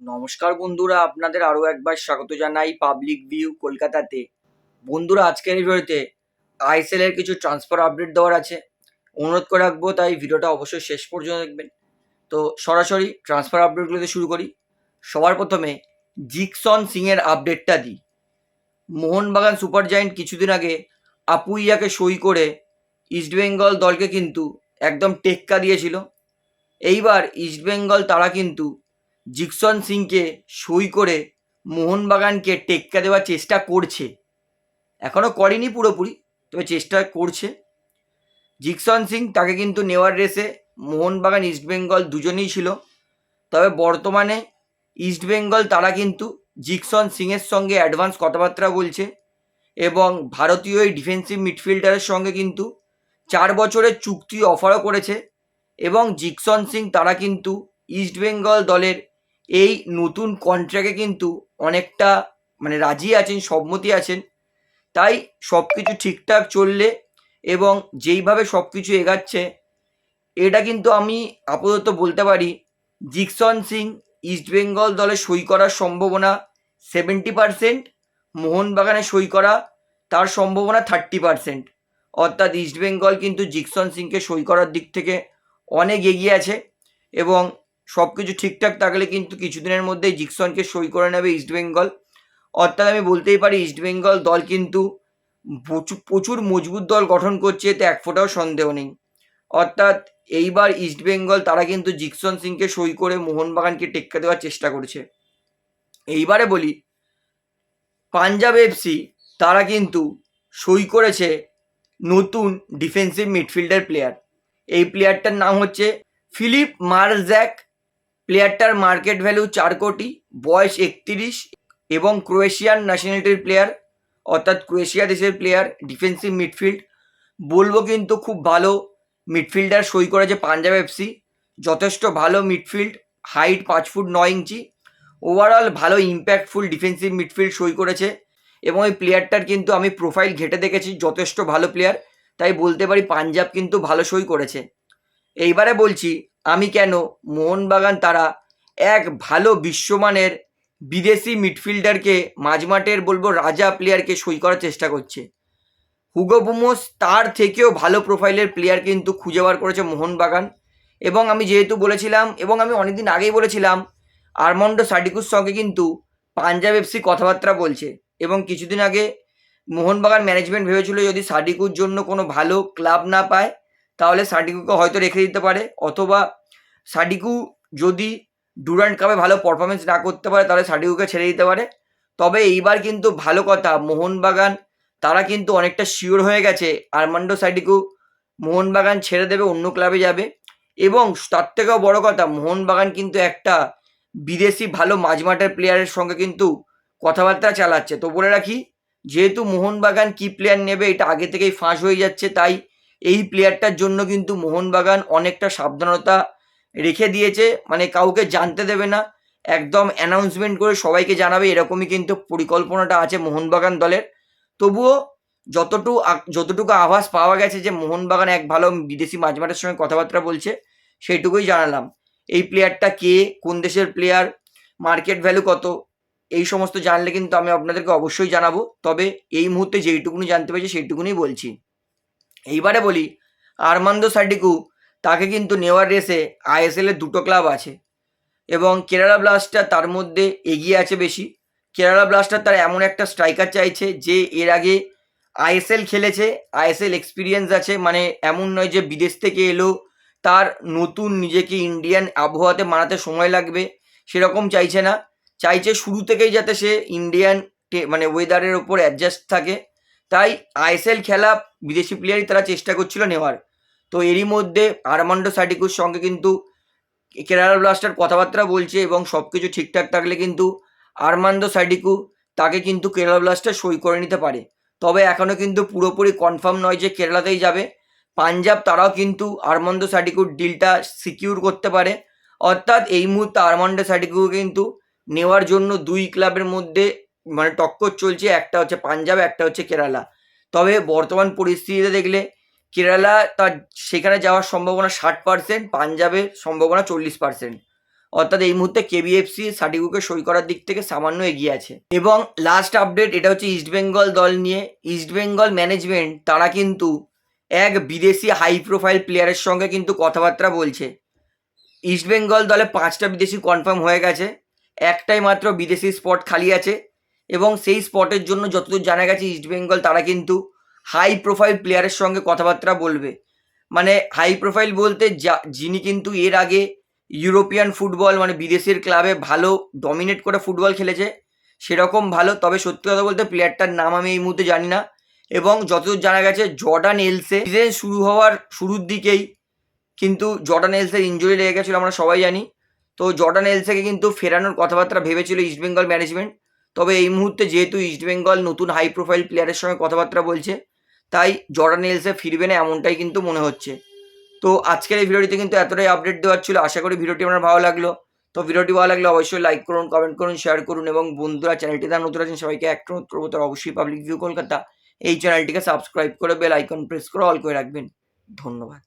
নমস্কার বন্ধুরা, আপনাদের আরও একবার স্বাগত জানাই পাবলিক ভিউ কলকাতাতে। বন্ধুরা, আজকের ভিডিওতে আইএসএল এর কিছু ট্রান্সফার আপডেট দেওয়ার আছে। অনুরোধ করে রাখব, তাই ভিডিওটা অবশ্যই শেষ পর্যন্ত দেখবেন। তো সরাসরি ট্রান্সফার আপডেটগুলোতে শুরু করি। সবার প্রথমে জিকসন সিংয়ের আপডেটটা দিই। মোহনবাগান সুপার জায়েন্ট কিছুদিন আগে আপুইয়াকে সই করে ইস্টবেঙ্গল দলকে কিন্তু একদম টেক্কা দিয়েছিল। এইবার ইস্টবেঙ্গল তারা কিন্তু জিকসন সিংকে সই করে মোহনবাগানকে টেক্কা দেওয়ার চেষ্টা করছে। এখনও করেনি পুরোপুরি, তবে চেষ্টা করছে। জিকসন সিং তাকে কিন্তু নেওয়ার রেসে মোহনবাগান ইস্টবেঙ্গল দুজনেই ছিল। তবে বর্তমানে ইস্টবেঙ্গল তারা কিন্তু জিকসন সিংয়ের সঙ্গে অ্যাডভান্স কথাবার্তা বলছে এবং ভারতীয় এই ডিফেন্সিভ মিডফিল্ডারের সঙ্গে কিন্তু চার বছরের চুক্তি অফারও করেছে এবং জিকসন সিং তারা কিন্তু ইস্টবেঙ্গল দলের এই নতুন কন্ট্রাক্টে কিন্তু অনেকটা মানে রাজি আছেন, সম্মতি আছেন। তাই সব কিছু ঠিকঠাক চললে এবং যেইভাবে সব কিছু এগাচ্ছে, এটা কিন্তু আমি আপাতত বলতে পারি, জিকসন সিং ইস্টবেঙ্গল দলে সই করার সম্ভাবনা সেভেন্টি পারসেন্ট মোহনবাগানে সই করা তার সম্ভাবনা থার্টি পারসেন্ট অর্থাৎ ইস্টবেঙ্গল কিন্তু জিকসন সিংকে সই করার দিক থেকে অনেক এগিয়ে আছে এবং সব কিছু ঠিকঠাক থাকলে কিন্তু কিছুদিনের মধ্যেই জিকসনকে সই করে নেবে ইস্টবেঙ্গল অর্থাৎ আমি বলতেই পারি ইস্টবেঙ্গল দল কিন্তু প্রচুর প্রচুর মজবুত দল গঠন করছে, এতে এক ফোঁটাও সন্দেহ নেই। অর্থাৎ এইবার ইস্টবেঙ্গল তারা কিন্তু জিকসন সিংকে সই করে মোহনবাগানকে টেক্কা দেওয়ার চেষ্টা করছে। এইবারে বলি, পাঞ্জাব এফসি তারা কিন্তু সই করেছে নতুন ডিফেন্সিভ মিডফিল্ডার প্লেয়ার এই প্লেয়ারটার নাম হচ্ছে ফিলিপ মার্জ্যাক প্লেয়ারটার মার্কেট ভ্যালু চার কোটি, বয়স একত্রিশ এবং ক্রোয়েশিয়ান ন্যাশনালিটির প্লেয়ার অর্থাৎ ক্রোয়েশিয়া দেশের প্লেয়ার ডিফেন্সিভ মিডফিল্ড বলব কিন্তু খুব ভালো মিডফিল্ডার সই করেছে পাঞ্জাব এফসি। যথেষ্ট ভালো মিডফিল্ড হাইট পাঁচ ফুট নয় ইঞ্চি। ওভারঅল ভালো ইম্প্যাক্টফুল ডিফেন্সিভ মিডফিল্ড সই করেছে এবং এই প্লেয়ারটার কিন্তু আমি প্রোফাইল ঘেটে দেখেছি, যথেষ্ট ভালো প্লেয়ার তাই বলতে পারি পাঞ্জাব কিন্তু ভালো সই করেছে। এইবারে বলছি আমি কেন? মোহনবাগান তারা এক ভালো বিশ্বমানের বিদেশি মিডফিল্ডারকে, মাঝমাঠের বলব রাজা প্লেয়ারকে সই করার চেষ্টা করছে। হুগো বুমোস তার থেকেও ভালো প্রোফাইলের প্লেয়ার কিন্তু খুঁজে বার করেছে মোহনবাগান। এবং আমি যেহেতু বলেছিলাম, এবং আমি অনেকদিন আগেই বলেছিলাম, আরমন্ডো সাডিকুর সঙ্গে কিন্তু পাঞ্জাব এফসি কথাবার্তা বলছে। এবং কিছুদিন আগে মোহনবাগান ম্যানেজমেন্ট ভেবেছিল যদি সাডিকুর জন্য কোনো ভালো ক্লাব না পায়, তাহলে সাডিকুকে হয়তো রেখে দিতে পারে, অথবা সাডিকু যদি ডুরান্ট কাপে ভালো পারফরমেন্স না করতে পারে, তাহলে সাডিকুকে ছেড়ে দিতে পারে। তবে এইবার কিন্তু ভালো কথা, মোহনবাগান, তারা কিন্তু অনেকটা শিওর হয়ে গেছে। আরমান্ডো সাডিকু মোহনবাগান ছেড়ে দেবে, অন্য ক্লাবে যাবে। এবং তার থেকেও বড় কথা, মোহনবাগান কিন্তু একটা বিদেশি ভালো মাঝমাঠের প্লেয়ারের সঙ্গে কিন্তু কথাবার্তা চালাচ্ছে। তো বলে রাখি, যেহেতু মোহনবাগান কি প্লেয়ার নেবে, এটা আগে থেকেই ফাঁস হয়ে যাচ্ছে, তাই এই প্লেয়ারটার জন্য কিন্তু মোহনবাগান অনেকটা সাবধানতা রেখে দিয়েছে মানে কাউকে জানতে দেবে না। একদম অ্যানাউন্সমেন্ট করে সবাইকে জানাবে, এরকমই কিন্তু পরিকল্পনাটা আছে মোহনবাগান দলের। তবুও যতটুকু যতটুকু আভাস পাওয়া গেছে যে মোহনবাগান এক ভালো বিদেশি মাঝমাঠের সঙ্গে কথাবার্তা বলছে, সেইটুকুই জানালাম। এই প্লেয়ারটা কে, কোন দেশের প্লেয়ার মার্কেট ভ্যালু কত, এই সমস্ত জানলে কিন্তু আমি আপনাদেরকে অবশ্যই জানাব। তবে এই মুহূর্তে যেইটুকুনি জানতে পেরেছি সেইটুকুনি বলছি। এইবারে বলি, আরমান্দো সাডিকু তাকে কিন্তু নেওয়ার রেসে আইএসএলের দুটো ক্লাব আছে। এবং কেরালা ব্লাস্টার তার মধ্যে এগিয়ে আছে বেশি। কেরালা ব্লাস্টার তার এমন একটা স্ট্রাইকার চাইছে যে এর আগে আইএসএল খেলেছে আইএসএল এক্সপিরিয়েন্স আছে মানে এমন নয় যে বিদেশ থেকে এলো, তার নতুন নিজেকে ইন্ডিয়ান আবহাওয়াতে মানাতে সময় লাগবে, সেরকম চাইছে না। চাইছে শুরু থেকেই যাতে সে ইন্ডিয়ান মানে ওয়েদারের ওপর অ্যাডজাস্ট থাকে। তাই আইএসএল খেলা বিদেশি প্লেয়ারই তারা চেষ্টা করছিল নেওয়ার। তো এরই মধ্যে আরমান্ডো সাডিকুর সঙ্গে কিন্তু কেরালা ব্লাস্টার কথাবার্তা বলছে এবং সব কিছু ঠিকঠাক থাকলে কিন্তু আরমান্দো সাডিকু তাকে কিন্তু কেরালা ব্লাস্টার সই করে নিতে পারে। তবে এখনও কিন্তু পুরোপুরি কনফার্ম নয় যে কেরালাতেই যাবে। পাঞ্জাব তারাও কিন্তু আরমান্ডো সাডিকুর ডিলটা সিকিউর করতে পারে। অর্থাৎ এই মুহূর্তে আরমান্ডো সাডিকুকে কিন্তু নেওয়ার জন্য দুই ক্লাবের মধ্যে মানে টক্কর চলছে। একটা হচ্ছে পাঞ্জাব, একটা হচ্ছে কেরালা তবে বর্তমান পরিস্থিতিতে দেখলে কেরালা তার সেখানে যাওয়ার সম্ভাবনা ষাট পার্সেন্ট পাঞ্জাবের সম্ভাবনা চল্লিশ পার্সেন্ট অর্থাৎ এই মুহূর্তে কেবিএফসি সার্টিফিকেট সই করার দিক থেকে সামান্য এগিয়ে আছে। এবং লাস্ট আপডেট এটা হচ্ছে ইস্টবেঙ্গল দল নিয়ে। ইস্টবেঙ্গল ম্যানেজমেন্ট তারা কিন্তু এক বিদেশি হাই প্রোফাইল প্লেয়ারের সঙ্গে কিন্তু কথাবার্তা বলছে। ইস্টবেঙ্গল দলে পাঁচটা বিদেশি কনফার্ম হয়ে গেছে। একটাই মাত্র বিদেশি স্পট খালি আছে। এবং সেই স্পটের জন্য যতদূর জানা গেছে ইস্টবেঙ্গল তারা কিন্তু হাই প্রোফাইল প্লেয়ারের সঙ্গে কথাবার্তা বলবে। মানে হাই প্রোফাইল বলতে যা, যিনি কিন্তু এর আগে ইউরোপিয়ান ফুটবল মানে বিদেশের ক্লাবে ভালো ডমিনেট করে ফুটবল খেলেছে, সেরকম ভালো, তবে সত্যি কথা বলতে প্লেয়ারটার নাম আমি এই মুহূর্তে জানি না। এবং যতদূর জানা গেছে জর্ডান এলসে সিজন শুরু হওয়ার শুরুর দিকেই কিন্তু জর্ডান এলসের ইঞ্জুরি লেগে গেছিল, আমরা সবাই জানি। তো জর্ডান এলসেকে কিন্তু ফেরানোর কথাবার্তা ভেবেছিল ইস্টবেঙ্গল ম্যানেজমেন্ট তবে এই মুহূর্তে যেহেতু ইস্টবেঙ্গল নতুন হাই প্রোফাইল প্লেয়ারের সঙ্গে কথাবার্তা বলছে তাই জর্ডান হিলসে ফিরবে না এমনটাই কিন্তু মনে হচ্ছে। তো আজকের এই ভিডিওটিতে কিন্তু এতটাই আপডেট দেওয়ার ছিল। আশা করি ভিডিওটি আমার ভালো লাগল। তো ভিডিওটি ভালো লাগলে অবশ্যই লাইক করুন কমেন্ট করুন শেয়ার করুন এবং বন্ধুরা চ্যানেলটি তার নতুন আছেন, সবাইকে এক অনুরোধ করব তার অবশ্যই পাবলিক ভিউ কলকাতা এই চ্যানেলটিকে সাবস্ক্রাইব করে বেল আইকন প্রেস করে অল করে রাখবেন। ধন্যবাদ।